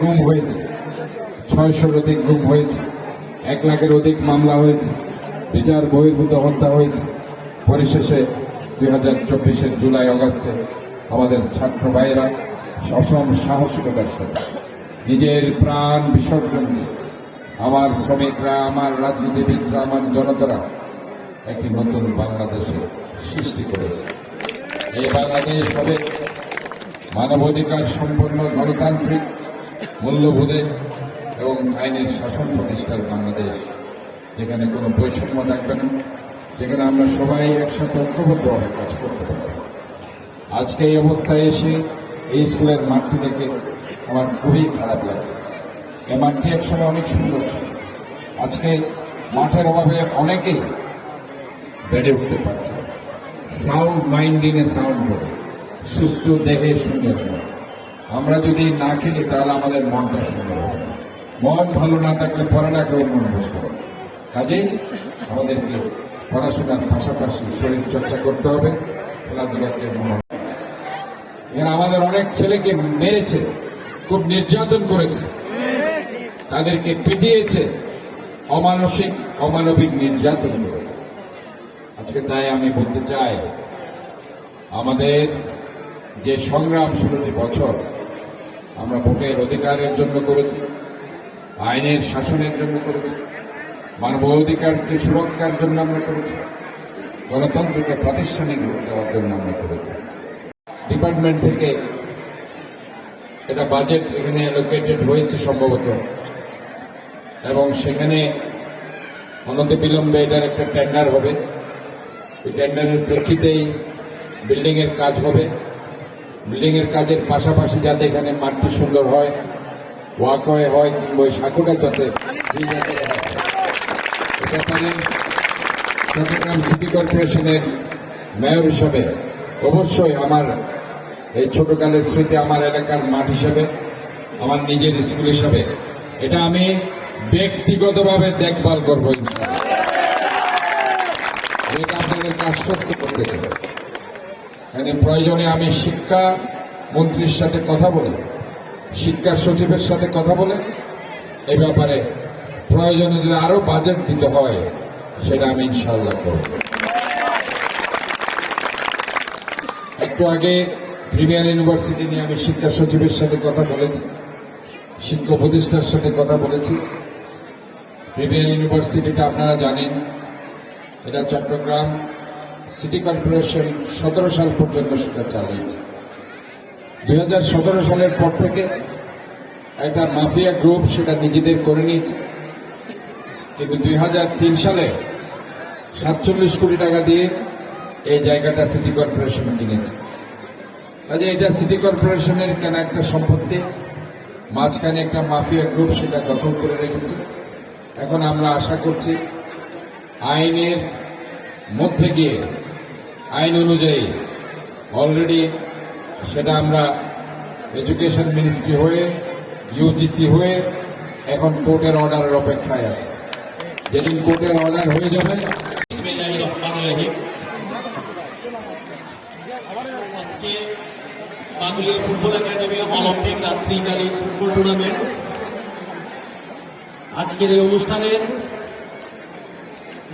গুম হয়েছে। ছয়শোর অধিক গুম হয়েছে। এক লাখের অধিক মামলা হয়েছে। বিচার বহির্ভূত হত্যা হয়েছে। পরিশেষে দুই হাজার চব্বিশের জুলাই অগস্টে আমাদের ছাত্র ভাইয়েরা অসম সাহসিকতার সাথে নিজের প্রাণ বিসর্জন দিয়ে আমার শ্রমিকরা, আমার রাজনীতিবিদরা, আমার জনতারা একটি নতুন বাংলাদেশে সৃষ্টি করেছে। এই বাংলাদেশ হবে মানবাধিকার সম্পন্ন গণতান্ত্রিক মূল্যবোধে এবং আইনের শাসন প্রতিষ্ঠার বাংলাদেশ, যেখানে কোনো বৈষম্য থাকবে না, যেখানে আমরা সবাই একসাথে ঐক্যবদ্ধভাবে কাজ করতে পারব। আজকে এই অবস্থায় এসে এই স্কুলের মাঠটি দেখে আমার খুবই খারাপ লাগছে। এই মাঠটি একসময় অনেক সুন্দর ছিল। আজকে মাঠের অভাবে অনেকেই বেড়ে উঠতে পারছে সাউন্ড মাইন্ড ইনে সাউন্ড বলে, সুস্থ দেহে সুন্দর। আমরা যদি না খেলি, তাহলে আমাদের মনটা সুন্দর হবে। মন ভালো না থাকলে পড়ালেখাও মন বসবে। কাজেই আমাদেরকে পড়াশোনার পাশাপাশি শরীর চর্চা করতে হবে খেলাধুলাকে মনে এখানে আমাদের অনেক ছেলেকে মেরেছে, খুব নির্যাতন করেছে। তাদেরকে পিটিয়েছে, অমানসিক, অমানবিক নির্যাতন করেছে। আজকে তাই আমি বলতে চাই, আমাদের যে সংগ্রাম ষোলোটি বছর আমরা ভোটের অধিকারের জন্য করেছি, আইনের শাসনের জন্য করেছি মানব অধিকারকে সুরক্ষার জন্য আমরা করেছি, গণতন্ত্রকে প্রাতিষ্ঠানিক রূপ দেওয়ার জন্য আমরা করেছি। ডিপার্টমেন্ট থেকে এটা বাজেট এখানে অ্যালোকেটেড হয়েছে সম্ভবত। এবং সেখানে অনন্ত বিলম্বে এটার একটা টেন্ডার হবে। ওই টেন্ডারের প্রেক্ষিতেই বিল্ডিংয়ের কাজ হবে। বিল্ডিং এর কাজের পাশাপাশি যাতে এখানে মাঠটি সুন্দর হয়, ওয়াকওয়ে হয় কিংবা ওই সাঁকুটা যাতে চট্টগ্রাম সিটি কর্পোরেশনের মেয়র হিসাবে অবশ্যই আমার এই ছোটকালের স্মৃতি আমার এলাকার মাঠ হিসাবে, আমার নিজের স্কুল হিসাবে, এটা আমি ব্যক্তিগতভাবে দেখভাল করব। এটা আপনাদেরকে আশ্বস্ত করতে চাই এখানে প্রয়োজনে আমি শিক্ষা মন্ত্রীর সাথে কথা বলে, শিক্ষা সচিবের সাথে কথা বলে, এ ব্যাপারে প্রয়োজনে যদি আরও বাজেট দিতে হয়, সেটা আমি ইনশাল্লাহ করব। একটু আগে প্রিমিয়ার ইউনিভার্সিটি নিয়ে আমি শিক্ষা সচিবের সাথে কথা বলেছি, শিক্ষা প্রতিষ্ঠার সাথে কথা বলেছি। প্রিমিয়ার ইউনিভার্সিটিটা আপনারা জানেন, এটা চট্টগ্রাম সিটি কর্পোরেশন সতেরো সাল পর্যন্ত সেটা চালিয়েছে। দুই হাজার সতেরো সালের পর থেকে একটা মাফিয়া গ্রুপ সেটা নিজেদের করে নিয়েছে। কিন্তু দুই হাজার তিন সালে সাতচল্লিশ কোটি টাকা দিয়ে এই জায়গাটা সিটি কর্পোরেশন কিনেছে। কাজে এটা সিটি কর্পোরেশনের কেনা একটা সম্পত্তি? মাঝখানে একটা মাফিয়া গ্রুপ সেটা দখল করে রেখেছে। এখন আমরা আশা করছি আইনের মধ্যে গিয়ে আইন অনুযায়ী অলরেডি সেটা আমরা এডুকেশন মিনিস্ট্রি হয়ে ইউজিসি হয়ে এখন কোর্টের অর্ডারের অপেক্ষায় আছে। যেদিন কোর্টের অর্ডার হয়ে যাবে, আজকে ফুটবল ফুটবল টুর্নামেন্ট আজকের এই অনুষ্ঠানের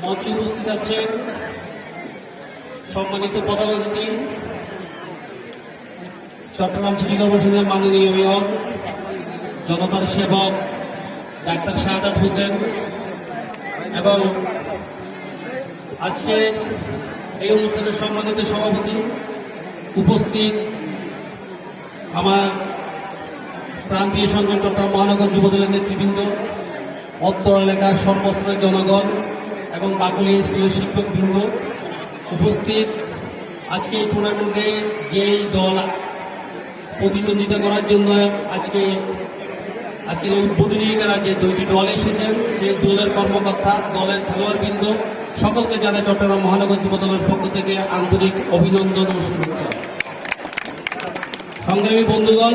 মঞ্চে উপস্থিত আছেন সম্মানিত পতাকা অতিথি চট্টগ্রাম সিটি কর্পোরেশনের মাননীয় মেয়র, জনতার সেবক, ডাক্তার শাহাদাত হোসেন, এবং আজকে এই অনুষ্ঠানের সম্মানিত সভাপতি উপস্থিত আমার প্রান্তীয় সংগঠন চট্টগ্রাম মহানগর যুবদলের নেতৃবৃন্দ, অত্তর এলাকার সর্বস্তরের জনগণ এবং বাকুলিয়া স্কুলের শিক্ষকবৃন্দ উপস্থিত আজকে এই টুর্নামেন্টে যেই দল প্রতিদ্বন্দ্বিতা করার জন্য আজকে আজকের এই উদ্বোধনী খেলা, যে দুইটি দল এসেছেন সেই দলের কর্মকর্তা, দলের খেলোয়াড়বৃন্দ, সকলকে জানাই চট্টগ্রাম মহানগর যুব দলের পক্ষ থেকে আন্তরিক অভিনন্দন ও শুভেচ্ছা। সংগ্রামী বন্ধুগণ